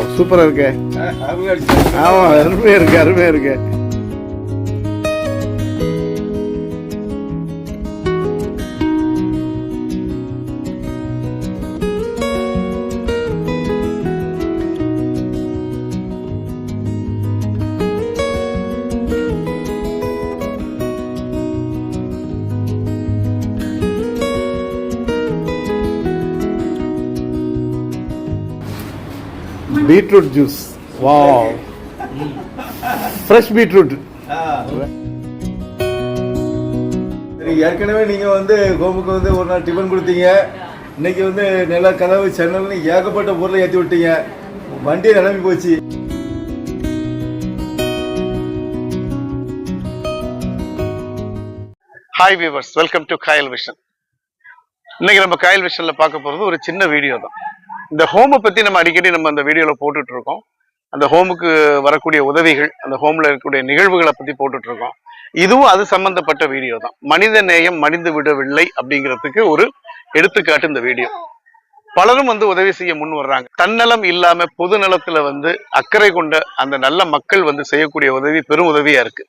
சூப்பராக இருக்கு. ஆமாம் அருமையாக இருக்கு அருமையாக இருக்கு. பீட்ரூட் ஜூஸ் வா ஃப்ரெஷ் பீட்ரூட் சரி ஏற்கனவே நீங்க வந்து கோமுக்கு வந்து ஒரு நாள் டிஃபன் கொடுத்தீங்க. இன்னைக்கு வந்து நில கதவு சென்னல்னு ஏகப்பட்ட பொருளை ஏற்றி விட்டீங்க. வண்டியை நிரம்பி போச்சு. Hi viewers welcome to Kayal vision இன்னைக்கு நம்ம காயல் விஷன்ல பார்க்க போறது ஒரு சின்ன வீடியோ தான். இந்த ஹோமை பத்தி நம்ம அடிக்கடி நம்ம அந்த வீடியோல போட்டுட்டு இருக்கோம் அந்த ஹோமுக்கு வரக்கூடிய உதவிகள் அந்த ஹோம்ல இருக்கக்கூடிய நிகழ்வுகளை பத்தி போட்டுட்டு இருக்கோம் இதுவும் அது சம்பந்தப்பட்ட வீடியோ தான். மனித நேயம் மடிந்து விடவில்லை அப்படிங்கிறதுக்கு ஒரு எடுத்துக்காட்டு இந்த வீடியோ பலரும் வந்து உதவி செய்ய முன் வர்றாங்க. தன்னலம் இல்லாம பொது நலத்துல வந்து அக்கறை கொண்ட அந்த நல்ல மக்கள் வந்து செய்யக்கூடிய உதவி பெரும் உதவியா இருக்கு.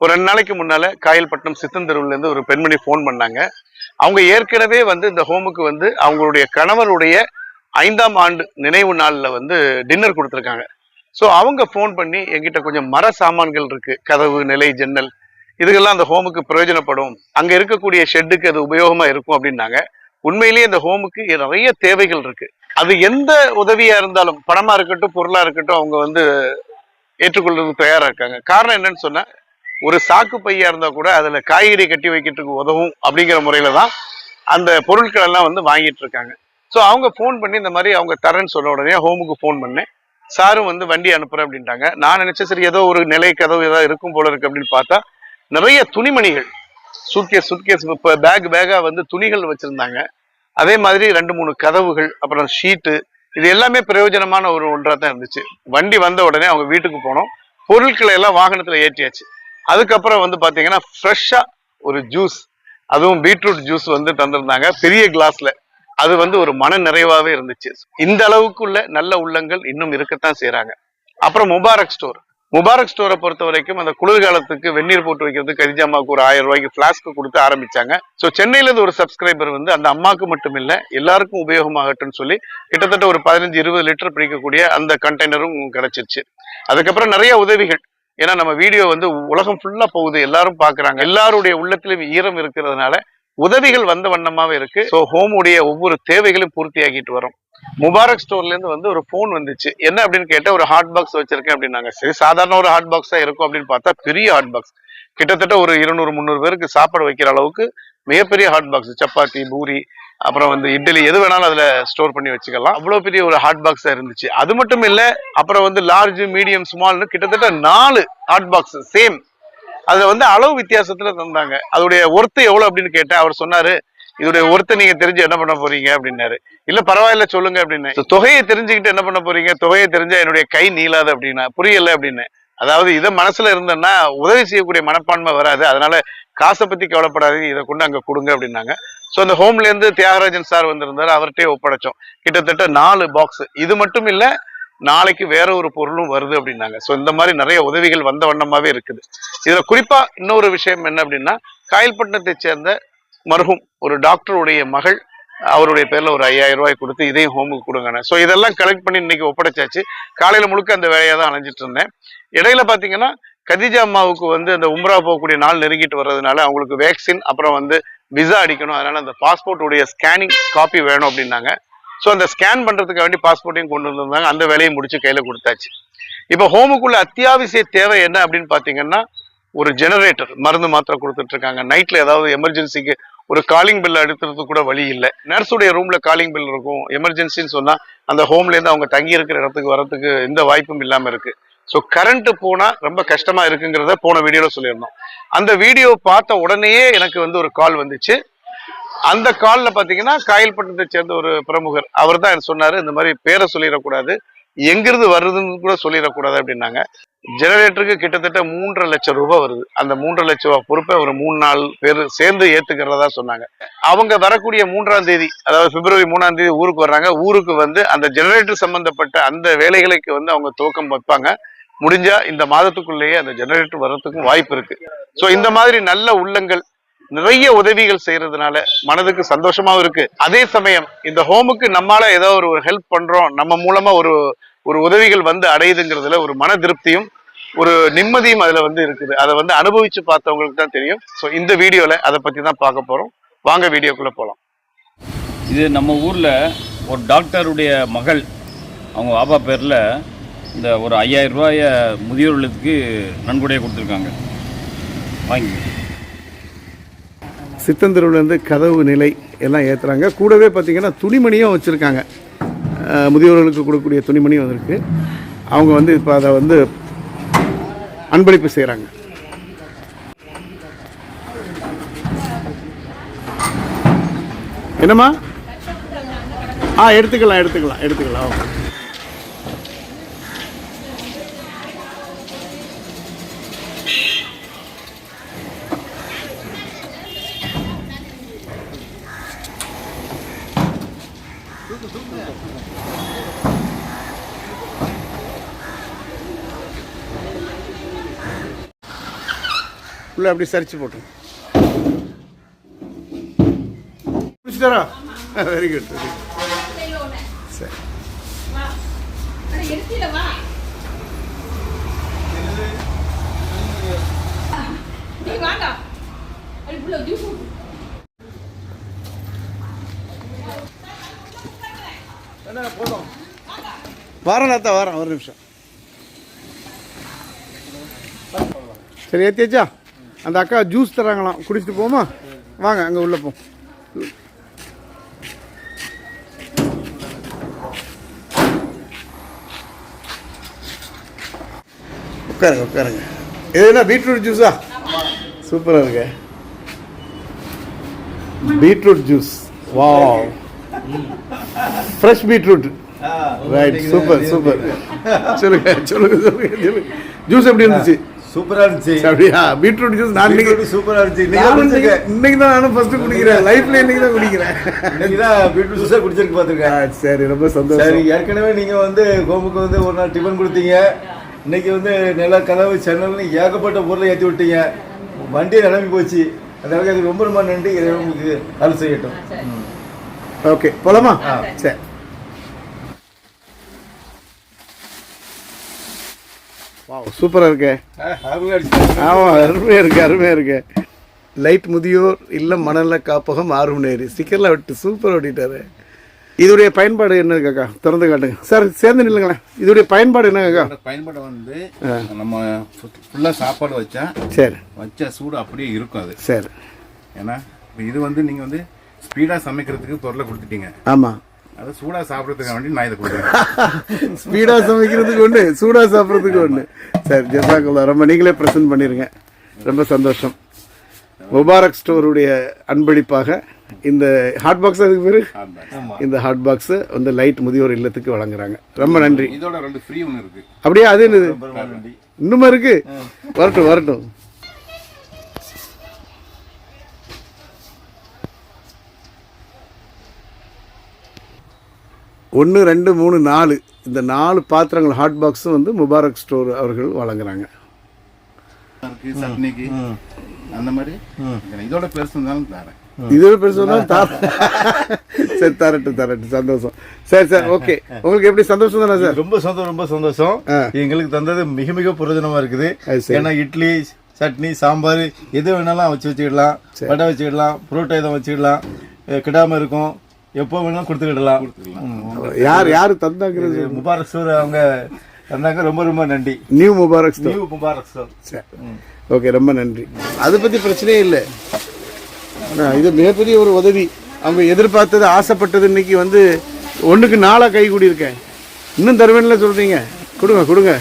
ஒரு ரெண்டு நாளைக்கு முன்னால காயல்பட்டினம் சித்தந்தெருவுல இருந்து ஒரு பெண்மணி ஃபோன் பண்ணாங்க. அவங்க ஏற்கனவே வந்து இந்த ஹோமுக்கு வந்து அவங்களுடைய கணவருடைய ஐந்தாம் ஆண்டு நினைவு நாளில் வந்து டின்னர் கொடுத்துருக்காங்க. ஸோ அவங்க ஃபோன் பண்ணி எங்கிட்ட கொஞ்சம் மர சாமான்கள் இருக்குது கதவு நிலை ஜன்னல். இதுக்கெல்லாம் அந்த ஹோமுக்கு பிரயோஜனப்படும். அங்கே இருக்கக்கூடிய ஷெட்டுக்கு அது உபயோகமாக இருக்கும் அப்படின்னாங்க. உண்மையிலேயே இந்த ஹோமுக்கு நிறைய தேவைகள் இருக்குது அது எந்த உதவியாக இருந்தாலும் பணமாக இருக்கட்டும் பொருளாக இருக்கட்டும் அவங்க வந்து ஏற்றுக்கொள்றதுக்கு தயாராக இருக்காங்க. காரணம் என்னன்னு சொன்னால் ஒரு சாக்கு பையா இருந்தால் கூட அதில் காய்கறி கட்டி வைக்கிறதுக்கு உதவும் அப்படிங்கிற முறையில் தான் அந்த பொருட்கள் எல்லாம் வந்து வாங்கிட்டு இருக்காங்க. ஸோ அவங்க ஃபோன் பண்ணி இந்த மாதிரி அவங்க தரேன்னு சொன்ன உடனே ஹோமுக்கு ஃபோன் பண்ணேன் சாரும் வந்து வண்டி அனுப்புறேன் அப்படின்ட்டாங்க. நான் நினைச்சேன் சரி ஏதோ ஒரு நிலை கதவு ஏதாவது இருக்கும் போல இருக்கு அப்படின்னு பார்த்தா நிறைய துணிமணிகள் சூட்கேஸ் சூட்கேஸ் இப்போ பேக் பேக்கா வந்து துணிகள் வச்சிருந்தாங்க. அதே மாதிரி ரெண்டு மூணு கதவுகள் அப்புறம் ஷீட்டு இது எல்லாமே பிரயோஜனமான ஒரு ஒன்றாக தான் இருந்துச்சு. வண்டி வந்த உடனே அவங்க வீட்டுக்கு போனோம். பொருட்களை எல்லாம் வாகனத்தில் ஏற்றியாச்சு. அதுக்கப்புறம் வந்து பார்த்தீங்கன்னா ஃப்ரெஷ்ஷாக ஒரு ஜூஸ் அதுவும் பீட்ரூட் ஜூஸ் வந்து தந்திருந்தாங்க. பெரிய கிளாஸ்ல அது வந்து ஒரு மன நிறைவாவே இருந்துச்சு. இந்த அளவுக்குள்ள நல்ல உள்ளங்கள் இன்னும் இருக்கத்தான் செய்யறாங்க அப்புறம் முபாரக் ஸ்டோர். முபாரக் ஸ்டோரை பொறுத்த வரைக்கும் அந்த குளிர்காலத்துக்கு வெந்நீர் போட்டு வைக்கிறதுக்கு கதிஜா அம்மாவுக்கு ஒரு ஆயிரம் ரூபாய்க்கு ஃபிளாஸ்க் கொடுத்து ஆரம்பிச்சாங்க. ஸோ சென்னையிலருந்து ஒரு சப்ஸ்கிரைபர் வந்து அந்த அம்மாவுக்கு மட்டும் இல்லை எல்லாருக்கும் உபயோகமாகட்டும்னு சொல்லி கிட்டத்தட்ட ஒரு பதினஞ்சு இருபது லிட்டர் பிடிக்கக்கூடிய அந்த கண்டெய்னரும் கிடைச்சிருச்சு. அதுக்கப்புறம் நிறைய உதவிகள். ஏன்னா நம்ம வீடியோ வந்து உலகம் ஃபுல்லா போகுது. எல்லாரும் பாக்குறாங்க எல்லாருடைய உள்ளத்திலும் ஈரம் இருக்கிறதுனால உதவிகள் வந்த வண்ணமாவே இருக்கு. ஸோ ஹோமுடைய ஒவ்வொரு தேவைகளும் பூர்த்தி ஆகிட்டு வரும். முபாரக் ஸ்டோர்ல இருந்து வந்து ஒரு ஃபோன் வந்துச்சு. என்ன அப்படின்னு கேட்டா ஒரு ஹாட் பாக்ஸ் வச்சிருக்கேன் அப்படின்னாங்க. சரி சாதாரண ஒரு ஹாட் பாக்ஸா இருக்கும் அப்படின்னு பார்த்தா பெரிய ஹாட் பாக்ஸ் கிட்டத்தட்ட ஒரு இருநூறு முந்நூறு பேருக்கு சாப்பாடு வைக்கிற அளவுக்கு மிகப்பெரிய ஹாட் பாக்ஸ் சப்பாத்தி பூரி அப்புறம் வந்து இட்லி எது வேணாலும் அதில் ஸ்டோர் பண்ணி வச்சுக்கலாம். அவ்வளோ பெரிய ஒரு ஹாட் பாக்ஸாக இருந்துச்சு. அது மட்டும் இல்லை அப்புறம் வந்து லார்ஜ் மீடியம் ஸ்மால்னு கிட்டத்தட்ட நாலு ஹாட் பாக்ஸ் சேம் அதை வந்து அளவு வித்தியாசத்துல தந்தாங்க. அதோடைய ஒர்த்து எவ்வளவு அப்படின்னு கேட்டேன். அவர் சொன்னாரு இதோடைய ஒர்த்தை நீங்க தெரிஞ்சு என்ன பண்ண போறீங்க? அப்படின்னாரு. இல்ல பரவாயில்ல சொல்லுங்க அப்படின்னு. தொகையை தெரிஞ்சுக்கிட்டு என்ன பண்ண போறீங்க? தொகையை தெரிஞ்சா என்னுடைய கை நீளாது அப்படின்னா. புரியல அப்படின்னு. அதாவது இதை மனசுல இருந்தேன்னா உதவி செய்யக்கூடிய மனப்பான்மை வராது. அதனால காசை பத்தி கவலைப்படாதீங்க. இதை கொண்டு அங்க கொடுங்க அப்படின்னாங்க. ஸோ அந்த ஹோம்ல இருந்து தியாகராஜன் சார் வந்திருந்தாரு. அவர்கிட்டயே ஒப்படைச்சோம். கிட்டத்தட்ட நாலு பாக்ஸ் இது மட்டும் இல்லை நாளைக்கு வேற ஒரு பொருளும் வருது அப்படின்னாங்க. ஸோ இந்த மாதிரி நிறைய உதவிகள் வந்த வண்ணமாவே இருக்குது. இதுல குறிப்பா இன்னொரு விஷயம் என்ன அப்படின்னா காயல்பட்டினத்தை சேர்ந்த மருகும் ஒரு டாக்டருடைய மகள் அவருடைய பேர்ல ஒரு ஐயாயிரம் ரூபாய் கொடுத்து இதையும் ஹோமுக்கு கொடுங்க ஸோ இதெல்லாம் கலெக்ட் பண்ணி இன்னைக்கு ஒப்படைச்சாச்சு. காலையில முழுக்க அந்த வேலையை தான் அணைஞ்சிட்டு இருந்தேன். இடையில பாத்தீங்கன்னா கதிஜா அம்மாவுக்கு வந்து அந்த உம்ரா போகக்கூடிய நாள் நெருங்கிட்டு வர்றதுனால அவங்களுக்கு வேக்சின் அப்புறம் வந்து விசா அடிக்கணும். அதனால அந்த பாஸ்போர்ட் உடைய ஸ்கேனிங் காப்பி வேணும் அப்படின்னாங்க. ஸோ அந்த ஸ்கேன் பண்ணுறதுக்கு வேண்டி பாஸ்போர்ட்டையும் கொண்டு வந்திருந்தாங்க. அந்த வேலையை முடிச்சு கையில் கொடுத்தாச்சு. இப்போ ஹோமுக்குள்ள அத்தியாவசிய தேவை என்ன அப்படின்னு பார்த்தீங்கன்னா ஒரு ஜெனரேட்டர் மருந்து மாத்திரை கொடுத்துட்டு இருக்காங்க. நைட்டில் ஏதாவது எமர்ஜென்சிக்கு ஒரு காலிங் பில் அடிக்கிறதுக்கு கூட வழி இல்லை. நர்ஸுடைய ரூம்ல காலிங் பில் இருக்கும். எமர்ஜென்சின்னு சொன்னால் அந்த ஹோம்லேருந்து அவங்க தங்கி இருக்கிற இடத்துக்கு வரத்துக்கு எந்த வாய்ப்பும் இல்லாமல் இருக்கு. ஸோ கரண்ட்டு போனால் ரொம்ப கஷ்டமாக இருக்குங்கிறத போன வீடியோவில் சொல்லியிருந்தோம். அந்த வீடியோ பார்த்த உடனேயே எனக்கு வந்து ஒரு கால் வந்துச்சு. அந்த காலில் பாத்தீங்கன்னா காயல்பட்டினத்தை சேர்ந்த ஒரு பிரமுகர். அவர் தான் சொன்னாரு இந்த மாதிரி பேரை சொல்லிடக்கூடாது எங்கிருந்து வருதுன்னு கூட சொல்லிடக்கூடாது அப்படின்னாங்க. ஜெனரேட்டருக்கு கிட்டத்தட்ட மூன்றரை லட்சம் ரூபாய் வருது. அந்த மூன்றரை லட்ச ரூபாய் பொறுப்பை ஒரு மூணு நாள் பேர் சேர்ந்து ஏத்துக்கிறதா சொன்னாங்க. அவங்க வரக்கூடிய மூன்றாம் தேதி அதாவது பிப்ரவரி மூணாம் தேதி ஊருக்கு வர்றாங்க. ஊருக்கு வந்து அந்த ஜெனரேட்டர் சம்பந்தப்பட்ட அந்த வேலைகளுக்கு வந்து அவங்க துவக்கம் வைப்பாங்க. முடிஞ்சா இந்த மாதத்துக்குள்ளேயே அந்த ஜெனரேட்டர் வர்றதுக்கும் வாய்ப்பு இருக்கு. ஸோ இந்த மாதிரி நல்ல உள்ளங்கள் நிறைய உதவிகள் செய்யறதுனால மனதுக்கு சந்தோஷமாவும் இருக்கு. அதே சமயம் இந்த ஹோமுக்கு நம்மளால ஏதோ ஒரு ஹெல்ப் பண்றோம் நம்ம மூலமா ஒரு ஒரு உதவிகள் வந்து அடையுதுங்கிறதுல ஒரு மன திருப்தியும் ஒரு நிம்மதியும் அதுல வந்து இருக்குது. அதை வந்து அனுபவிச்சு பார்த்தவங்களுக்கு தான் தெரியும். ஸோ இந்த வீடியோல அதை பத்தி தான் பார்க்க போறோம். வாங்க வீடியோக்குள்ள போலாம். இது நம்ம ஊரில் ஒரு டாக்டருடைய மகள் அவங்க பாபா பேரில் இந்த ஒரு ஐயாயிரம் ரூபாய முதியோர் நன்கொடையை கொடுத்துருக்காங்க. வாங்கி சித்தந்தருவிலேருந்து கதவு நிலை எல்லாம் ஏற்றுறாங்க கூடவே பார்த்தீங்கன்னா துணிமணியும் வச்சுருக்காங்க. முதியோர்களுக்கு கொடுக்கக்கூடிய துணிமணியும் வந்திருக்கு. அவங்க வந்து இப்போ அதை வந்து அன்பளிப்பு செய்கிறாங்க என்னம்மா? ஆ எடுத்துக்கலாம் எடுத்துக்கலாம் எடுத்துக்கலாம். ஓகே. உள்ள அப்படி சரிச்சு போட்டு. முடிச்சிட்டாரா? வெரி குட் வெரி சரி. வரேன் அத்தா வரேன் ஒரு நிமிஷம். சரி ஏத்தியாச்சா? அந்த அக்கா ஜூஸ் தராங்களாம். குடிச்சிட்டு போமா வாங்க அங்கே உள்ள போ. உட்காருங்க உட்காருங்க. என்ன பீட்ரூட் ஜூஸா? சூப்பராக இருக்கு. Beetroot juice. வா fresh beetroot. Right super super. சொல்லுங்க சொல்லுங்க சொல்லுங்க சொல்லுங்க. ஜூஸ் எப்படி இருந்துச்சு? சூப்பரா இருந்துச்சு. அப்படியா? பீட்ரூட் ஜூஸ் நான் இன்னைக்கு சூப்பரா இருந்துச்சு. இன்னைக்கு- தான் நானும் ஃபர்ஸ்ட் குடிக்கிறேன். லைஃப்ல இன்னைக்கு தான் குடிக்கிறேன். இன்னைக்கு தான் பீட்ரூட் ஜூஸா குடிச்சிருக்கு பாத்துருக்கேன். சரி ரொம்ப சரி சந்தோஷம் ஏற்கனவே நீங்க வந்து கோமுக்கு வந்து ஒரு நாள் டிஃபன் கொடுத்தீங்க. இன்னைக்கு வந்து நில கதவு சென்னல்னு ஏகப்பட்ட பொருளை ஏற்றி விட்டீங்க. வண்டி நிரம்பி போச்சு. அதனால அது ரொம்ப ரொம்ப நன்றி. இறைவன் உங்களுக்கு அருள் செய்யட்டும். ஓகே போலாமா. சரி. வாவ் சூப்பரா இருக்கே. ஆமா அருமையா இருக்கு அருமையா இருக்கு. லைட் முதியோர் இல்லம் மணல காப்பகம் ஆறுமணேரி ஸ்டிக்கர்லாம் விட்டு சூப்பர் ஓட்டிட்டாரு இதோடைய பயன்பாடு என்ன காக்கா திறந்து காட்டுங்க. சார் சேர்ந்து நில்லுங்களேன் இதோடைய பயன்பாடு என்ன காக்கா பயன்பாடு வந்து நம்ம ஃபுல்லா சாப்பாடு வச்சா சரி. வச்ச சூடு அப்படியே இருக்கும் அது. சரி. ஏன்னா இது வந்து நீங்க வந்து ஸ்பீடா சமைக்கிறதுக்கு பொருளை கொடுத்துட்டீங்க. ஆமா. அது சூடா சாப்பிடறதுக்கு வேண்டி நான் இதை கொடுக்குறேன். ஸ்பீடா சமைக்கிறதுக்கு ஒன்று சூடா சாப்பிட்றதுக்கு ஒன்று சரி ஜசாக்குல்லா ரொம்ப நீங்களே ப்ரெசென்ட் பண்ணிருங்க. ரொம்ப சந்தோஷம். முபாரக் ஸ்டோருடைய அன்பளிப்பாக இந்த ஹாட் பாக்ஸ் அதுக்கு பேரு? இந்த ஹாட் பாக்ஸ் வந்து லைட் முதியோர் இல்லத்துக்கு வழங்குறாங்க. ரொம்ப நன்றி. இதோட ரெண்டு ஃப்ரீ ஒன்று இருக்கு. அப்படியே அது என்னது? இன்னுமா இருக்கு? வரட்டும் வரட்டும். ஒன்று ரெண்டு மூணு நாலு. இந்த நாலு பாத்திரங்கள் ஹாட் பாக்ஸும் வந்து முபாரக் ஸ்டோர் அவர்கள் வழங்குறாங்க. சட்னிக்கு. அந்த மாதிரி. இதோட பெருசு இருந்தாலும் தரேன். இது பெருசு வந்தாலும் தார சரி தரட்டும் தரட்டும் சந்தோஷம். சரி சார் ஓகே. உங்களுக்கு எப்படி சந்தோஷம் தானே சார்? ரொம்ப சந்தோஷம் ரொம்ப சந்தோஷம். எங்களுக்கு தந்தது மிக மிக பிரயோஜனமா இருக்குது. ஏன்னா இட்லி சட்னி சாம்பார் எது வேணாலும் வச்சு வச்சுக்கிடலாம். வடை வச்சுக்கிடலாம் புரோட்டா இதை வச்சுக்கிடலாம். அஹ் கிடாம இருக்கும். எப்போ வேணாலும் கொடுத்துக்கிடலாம். யார் யார் தந்தாங்கிறது? முபாரக் சார் அவங்க தந்தாங்க ரொம்ப ரொம்ப நன்றி. நியூ முபாரக் நியூ முபாரக் சார். சரி. ஓகே ரொம்ப நன்றி. அதை பற்றி பிரச்சனையே இல்லை. இது மிகப்பெரிய ஒரு உதவி. அவங்க எதிர்பார்த்தது ஆசைப்பட்டது இன்னைக்கு வந்து ஒன்றுக்கு நாளாக கை கூடியிருக்கேன். இன்னும் தருவேன்ல சொல்கிறீங்க கொடுங்க கொடுங்க.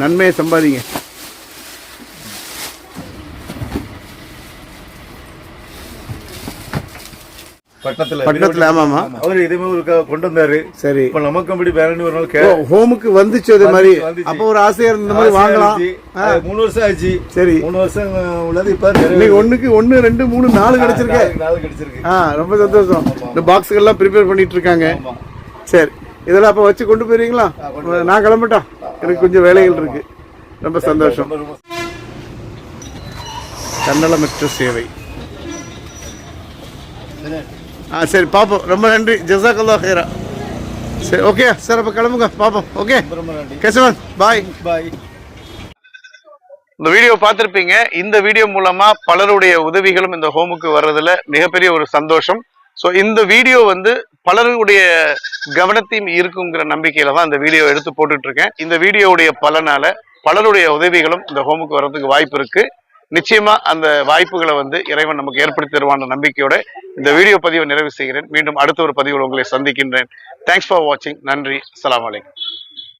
நன்மையை சம்பாதிங்க. பட்டத்துல ஆமாமா அவர் இதே மாதிரி ஒரு கொண்டு வந்தாரு சரி. இப்ப நமக்கும் அப்படி பேரணி ஒரு நாள் ஹோமுக்கு வந்துச்சு அது மாதிரி. அப்போ ஒரு ஆசையா இருந்த மாதிரி வாங்கலாம். மூணு வருஷம் ஆச்சு. சரி. மூணு வருஷம் உள்ளது இப்ப இன்னைக்கு ஒண்ணுக்கு ஒண்ணு ரெண்டு மூணு நாலு கிடைச்சிருக்கு. நாலு கிடைச்சிருக்கு. ஆ ரொம்ப சந்தோஷம். இந்த பாக்ஸுகள்லாம் ப்ரிப்பேர் பண்ணிட்டு இருக்காங்க. சரி. இதெல்லாம் அப்போ வச்சு கொண்டு போயிருவீங்களா? நான் கிளம்பட்டா? எனக்கு கொஞ்சம் வேலைகள் இருக்கு. ரொம்ப சந்தோஷம். தன்னலமற்ற சேவை. ஆ சரி பார்ப்போம் ரொம்ப நன்றி. ஜசாக்கல்லா ஹேரா சரி ஓகே சார் அப்போ கிளம்புங்க. பார்ப்போம் ஓகே ரொம்ப நன்றி. கேசவன் பாய் பாய் இந்த வீடியோ பார்த்துருப்பீங்க. இந்த வீடியோ மூலமா பலருடைய உதவிகளும் இந்த ஹோமுக்கு வர்றதுல மிகப்பெரிய ஒரு சந்தோஷம். ஸோ இந்த வீடியோ வந்து பலருடைய கவனத்தையும் இருக்குங்கிற நம்பிக்கையில தான் இந்த வீடியோ எடுத்து போட்டுட்டு இருக்கேன் இந்த வீடியோவுடைய பலனால பலருடைய உதவிகளும் இந்த ஹோமுக்கு வர்றதுக்கு வாய்ப்பு இருக்கு. நிச்சயமா அந்த வாய்ப்புகளை வந்து இறைவன் நமக்கு ஏற்படுத்தி தருவான நம்பிக்கையோட இந்த வீடியோ பதிவை நிறைவு செய்கிறேன். மீண்டும் அடுத்த ஒரு பதிவில் உங்களை சந்திக்கின்றேன். தேங்க்ஸ் ஃபார் வாட்சிங் நன்றி. அலாம் வலைக்கம்